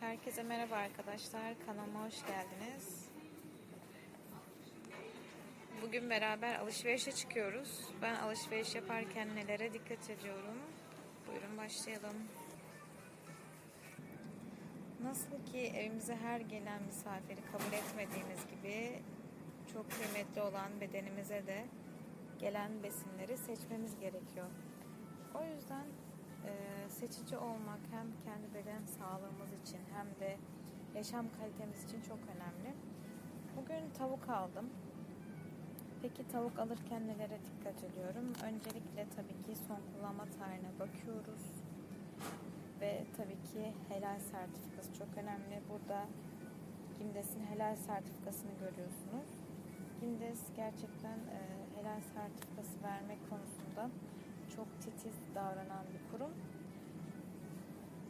Herkese merhaba arkadaşlar. Kanalıma hoş geldiniz. Bugün beraber alışverişe çıkıyoruz. Ben alışveriş yaparken nelere dikkat ediyorum? Buyurun başlayalım. Nasıl ki evimize her gelen misafiri kabul etmediğimiz gibi çok kıymetli olan bedenimize de gelen besinleri seçmemiz gerekiyor. O yüzden seçici olmak hem kendi beden sağlığımız için hem de yaşam kalitemiz için çok önemli. Bugün tavuk aldım. Peki tavuk alırken nelere dikkat ediyorum? Öncelikle tabii ki son kullanma tarihine bakıyoruz. Ve tabii ki helal sertifikası çok önemli. Burada Gimdes'in helal sertifikasını görüyorsunuz. Gimdes gerçekten e, helal sertifikası vermek konusunda çok titiz davranan bir kurum.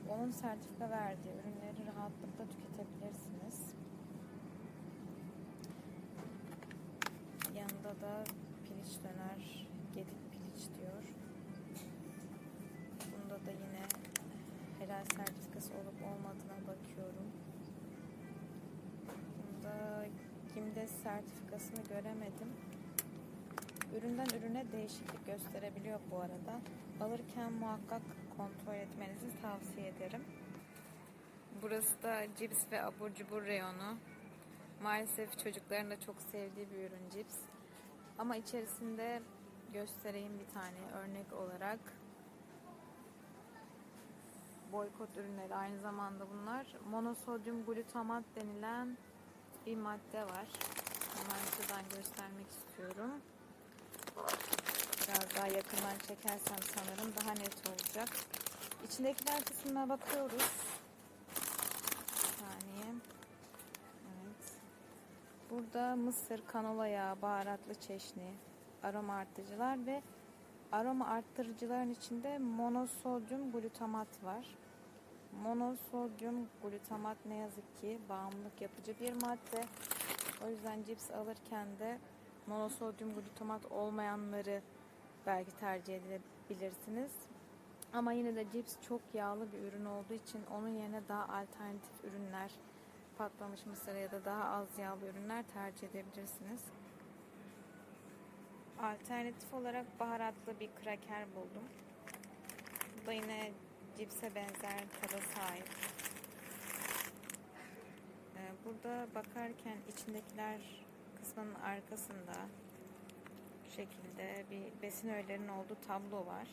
Onun sertifika verdiği ürünleri rahatlıkla tüketebilirsiniz. Yanında da piliç döner, gedik piliç diyor. Bunda da yine helal sertifikası olup olmadığına bakıyorum. Bunda Gimdes sertifikasını göremedim. Üründen ürüne değişiklik gösterebiliyor bu arada. Alırken muhakkak kontrol etmenizi tavsiye ederim. Burası da cips ve abur cubur reyonu. Maalesef çocukların da çok sevdiği bir ürün cips. Ama içerisinde göstereyim bir tane örnek olarak. Boykot ürünleri aynı zamanda bunlar. Monosodyum glutamat denilen bir madde var. Hemen şuradan göstermek istiyorum. Biraz daha yakından çekersem sanırım daha net olacak. İçindekiler kısmına bakıyoruz. Bir saniye. Evet. Burada mısır, kanola yağı, baharatlı çeşni, aroma arttırıcılar ve aroma arttırıcıların içinde monosodyum glutamat var. Monosodyum glutamat ne yazık ki bağımlılık yapıcı bir madde. O yüzden cips alırken de monosodyum glutamat olmayanları belki tercih edebilirsiniz. Ama yine de cips çok yağlı bir ürün olduğu için onun yerine daha alternatif ürünler, patlamış mısır ya da daha az yağlı ürünler tercih edebilirsiniz. Alternatif olarak baharatlı bir kraker buldum. Bu da yine cipse benzer tada sahip. Ee, Burada bakarken içindekiler kısmının arkasında bu şekilde bir besin öğelerinin olduğu tablo var.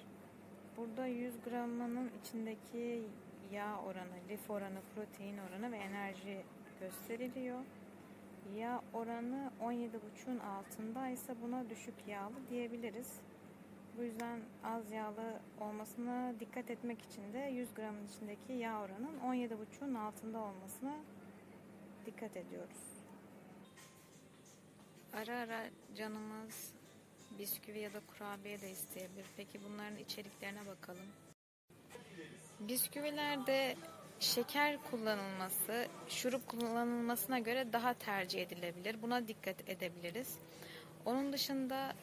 Burada 100 gramının içindeki yağ oranı, lif oranı, protein oranı ve enerji gösteriliyor. Yağ oranı 17,5'un altındaysa buna düşük yağlı diyebiliriz. Bu yüzden az yağlı olmasına dikkat etmek için de 100 gramın içindeki yağ oranının 17,5'un altında olmasına dikkat ediyoruz. Ara ara canımız bisküvi ya da kurabiye de isteyebilir. Peki bunların içeriklerine bakalım. Bisküvilerde şeker kullanılması, şurup kullanılmasına göre daha tercih edilebilir. Buna dikkat edebiliriz. Onun dışında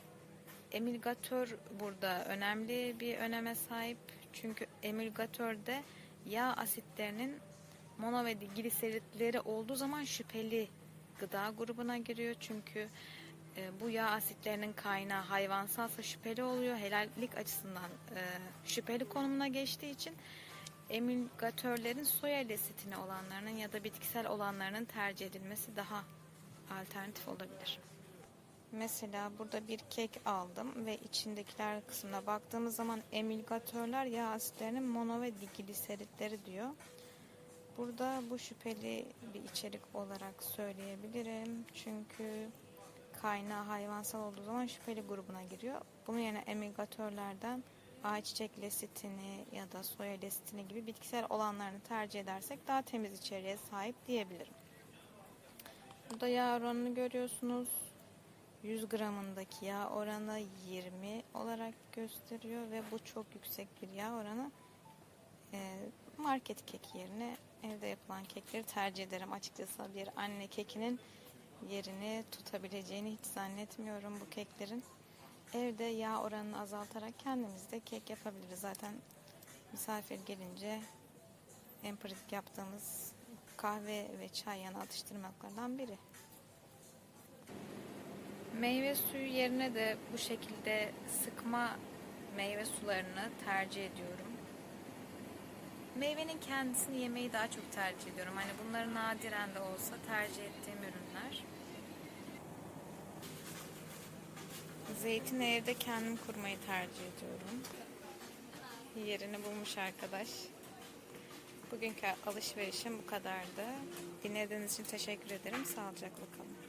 emülgatör burada önemli bir öneme sahip. Çünkü emülgatörde yağ asitlerinin mono ve gliseritleri olduğu zaman şüpheli gıda grubuna giriyor. Çünkü e, bu yağ asitlerinin kaynağı hayvansalsa şüpheli oluyor. Helallik açısından e, şüpheli konumuna geçtiği için emülgatörlerin soya lesitini olanlarının ya da bitkisel olanlarının tercih edilmesi daha alternatif olabilir. Mesela burada bir kek aldım ve içindekiler kısmına baktığımız zaman emülgatörler yağ asitlerinin mono ve digliseritleri diyor. Burada bu şüpheli bir içerik olarak söyleyebilirim. Çünkü kaynağı hayvansal olduğu zaman şüpheli grubuna giriyor. Bunun yerine emülgatörlerden ayçiçek lesitini ya da soya lesitini gibi bitkisel olanlarını tercih edersek daha temiz içeriğe sahip diyebilirim. Burada yağ oranını görüyorsunuz. 100 gramındaki yağ oranı 20 olarak gösteriyor ve bu çok yüksek bir yağ oranı. Ee, market keki yerine evde yapılan kekleri tercih ederim. Açıkçası bir anne kekinin yerini tutabileceğini hiç zannetmiyorum bu keklerin. Evde yağ oranını azaltarak kendimiz de kek yapabiliriz. Zaten misafir gelince en pratik yaptığımız kahve ve çay yanı atıştırmalıklardan biri. Meyve suyu yerine de bu şekilde sıkma meyve sularını tercih ediyorum. Meyvenin kendisini yemeyi daha çok tercih ediyorum. Hani bunları nadiren de olsa tercih ettiğim ürünler. Zeytin evde kendim kurmayı tercih ediyorum. Yerini bulmuş arkadaş. Bugünkü alışverişim bu kadardı. Dinlediğiniz için teşekkür ederim. Sağlıcakla kalın.